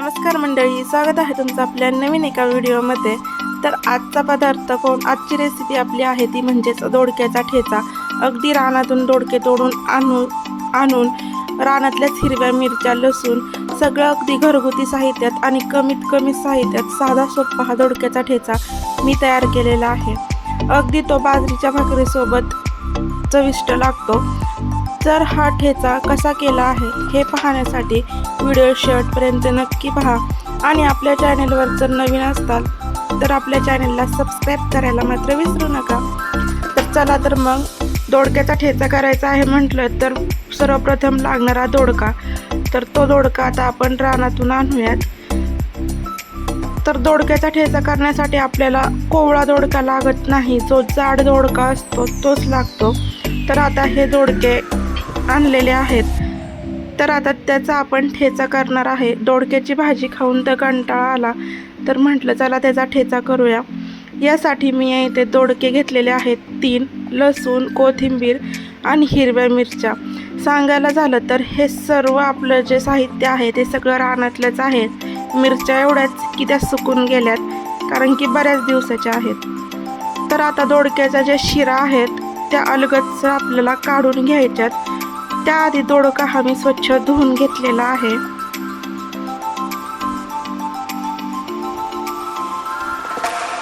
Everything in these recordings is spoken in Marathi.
नमस्कार मंडळी स्वागत आहे तुमचं आपल्या नवीन एका व्हिडिओमध्ये. तर आजचा पदार्थ कोण? आजची रेसिपी आपली आहे ती म्हणजेच दोडक्याचा ठेचा. अगदी रानातून दोडके तोडून आणून आणून रानातल्याच हिरव्या मिरच्या लसूण सगळं अगदी घरगुती साहित्यात आणि कमीत कमी साहित्यात साधा सोपा हा दोडक्याचा ठेचा मी तयार केलेला आहे. अगदी तो बाजरीच्या भाकरीसोबत चविष्ट लागतो. तर हा ठेचा कसा केला आहे हे पाहण्यासाठी व्हिडिओ शेवटपर्यंत नक्की पहा. आणि आपल्या चॅनेलवर जर नवीन असताल तर आपल्या चॅनेलला सबस्क्राईब करायला मात्र विसरू नका. तर चला तर मग दोडक्याचा ठेचा करायचा आहे म्हटलं तर सर्वप्रथम लागणारा दोडका. तर तो दोडका आता आपण रानातून आणूयात. तर दोडक्याचा ठेचा करण्यासाठी आपल्याला कोवळा दोडका लागत नाही. जो जाड दोडका असतो तोच लागतो. तर आता हे दोडके आणलेले आहेत. तर आता त्याचा आपण ठेचा करणार आहे. दोडक्याची भाजी खाऊन तर कंटाळा आला. तर म्हटलं चला त्याचा ठेचा करूया. यासाठी मी इथे दोडके घेतलेले आहेत. तीन लसूण कोथिंबीर आणि हिरव्या मिरच्या. सांगायला झालं तर हे सर्व आपलं जे साहित्य आहे ते सगळं रानातलंच आहे. मिरच्या एवढ्याच की त्या सुकून गेल्यात कारण की बऱ्याच दिवसाच्या आहेत. तर आता दोडक्याच्या ज्या शिरा आहेत त्या अलगदच आपल्याला काढून घ्यायच्यात. त्याआधी दोडका हा मी स्वच्छ धुवून घेतलेला आहे.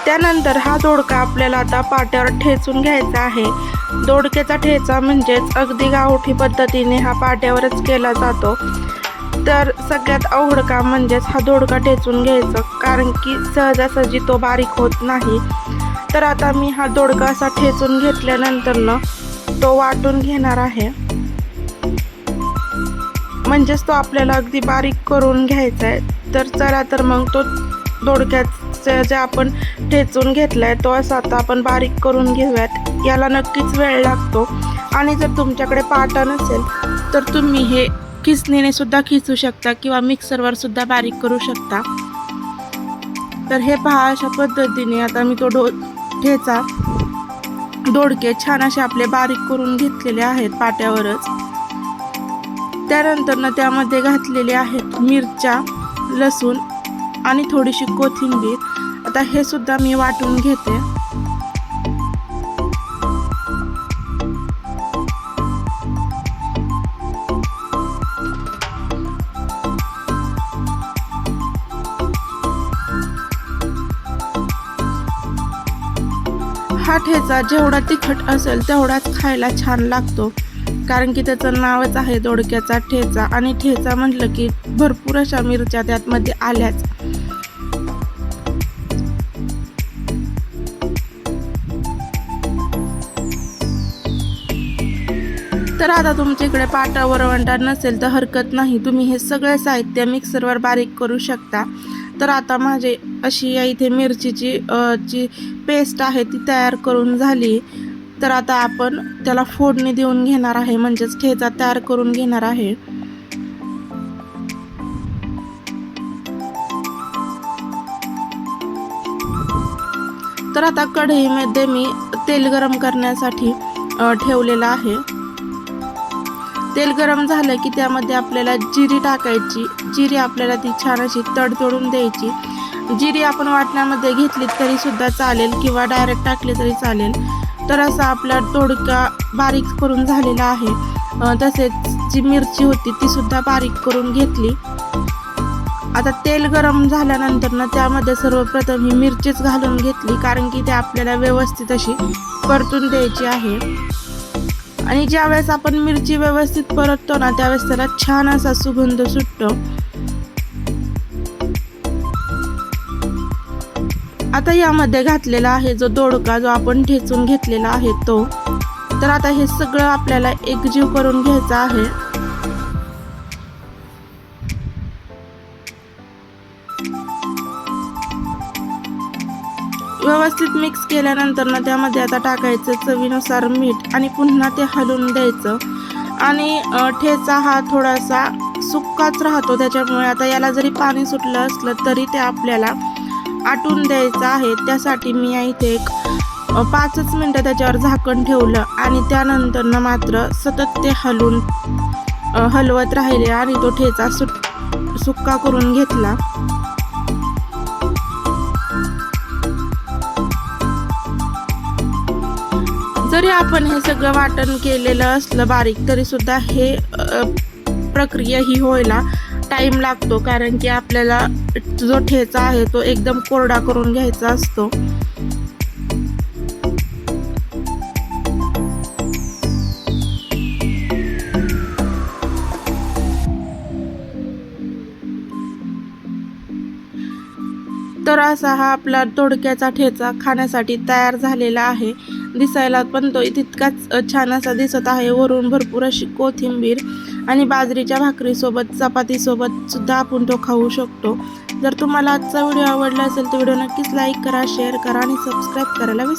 त्यानंतर हा दोडका आपल्याला आता पाट्यावर ठेचून घ्यायचा आहे. दोडक्याचा ठेचा म्हणजेच अगदी गावठी पद्धतीने हा पाट्यावरच केला जातो. तर सगळ्यात अवघड काम म्हणजेच हा दोडका ठेचून घ्यायचं कारण की सहजासहजी तो बारीक होत नाही. तर आता मी हा दोडका असा ठेचून घेतल्यानंतरनं तो वाटून घेणार आहे. म्हणजेच तो आपल्याला अगदी बारीक करून घ्यायचा आहे तर चला तर मग तो दोडक्याचं जे आपण ठेचून घेतला आहे तो असा आता आपण बारीक करून घेऊयात. याला नक्कीच वेळ लागतो. आणि जर तुमच्याकडे पाटा नसेल तर तुम्ही हे खिसणीने सुद्धा खिचू शकता किंवा मिक्सरवर सुद्धा बारीक करू शकता. तर हे पहा अशा पद्धतीने आता मी तो डो ठेचा दोडके छान असे आपले बारीक करून घेतलेले आहेत पाट्यावरच. त्यानंतर ना त्यामध्ये घातलेले आहेत मिरच्या लसूण आणि थोडीशी कोथिंबीर. आता हे सुद्धा मी वाटून घेते. हा ठेचा जेवढा तिखट असेल तेवढाच खायला छान लागतो. कारण की त्याचं नावच आहे दोडक्याचा ठेचा. आणि ठेचा म्हटलं की भरपूर अशा मिरच्या त्यातमध्ये आल्याच. तर आता तुमच्या इकडे पाटा वरवंटा नसेल तर हरकत नाही. तुम्ही हे सगळं साहित्य मिक्सरवर बारीक करू शकता. तर आता माझे अशी या इथे मिरचीची जी पेस्ट आहे ती तयार करून झाली. तर आता आपण त्याला फोडणी देऊन घेणार आहे म्हणजेच ठेचा तयार करून घेणार आहे. तर आता कढईमध्ये मी तेल गरम करण्यासाठी ठेवलेलं आहे. तेल गरम झालं की त्यामध्ये आपल्याला जिरी टाकायची. जिरी आपल्याला ती छान अशी तडतडून द्यायची. जिरी आपण वाटण्यामध्ये घेतली तरी सुद्धा चालेल किंवा डायरेक्ट टाकली तरी चालेल. तर असा आपला तोडका बारीक करून झालेला आहे. तसेच जी मिरची होती ती सुद्धा बारीक करून घेतली. आता तेल गरम झाल्यानंतर ना त्यामध्ये सर्वप्रथम ही मिरचीच घालून घेतली कारण की ते आपल्याला व्यवस्थित अशी परतून द्यायची आहे. आणि ज्यावेळेस आपण मिरची व्यवस्थित परततो ना त्यावेळेस त्याला छान असा सुगंध सुटतो. आता यामध्ये घातलेला आहे जो दोडका जो आपण ठेचून घेतलेला आहे तो. तर आता हे सगळं आपल्याला एकजीव करून घ्यायचं आहे. व्यवस्थित मिक्स केल्यानंतर ना त्यामध्ये आता टाकायचं चवीनुसार मीठ आणि पुन्हा ते हलवून द्यायचं. आणि ठेचा हा थोडासा सुक्काच राहतो त्याच्यामुळे आता याला जरी पाणी सुटलं असलं तरी ते आपल्याला आटून द्यायचं आहे. त्यासाठी मी इथे एक पाचच मिनटं त्याच्यावर झाकण ठेवलं आणि त्यानंतर ना मात्र सतत ते हलून हलवत राहिले आणि तो ठेचा सुट सुक्का करून घेतला. जरी आपण हे सगळं वाटण केलेलं असलं बारीक तरी सुद्धा हे प्रक्रिया ही होईला टाईम लागतो कारण की आपल्याला जो ठेचा आहे तो एकदम कोरडा करून घ्यायचा असतो. तर असा हा आपला दोडक्याचा ठेचा खाण्यासाठी तयार झालेला आहे. दिसायला पण तो तितकाच छान असा दिसत आहे. वरून भरपूर अशी कोथिंबीर आणि बाजरीच्या भाकरीसोबत चपातीसोबत सुद्धा आपण तो खाऊ शकतो. जर तुम्हाला आजचा व्हिडिओ आवडला असेल तर व्हिडिओ नक्कीच लाईक करा शेअर करा आणि सबस्क्राईब करायला विसरू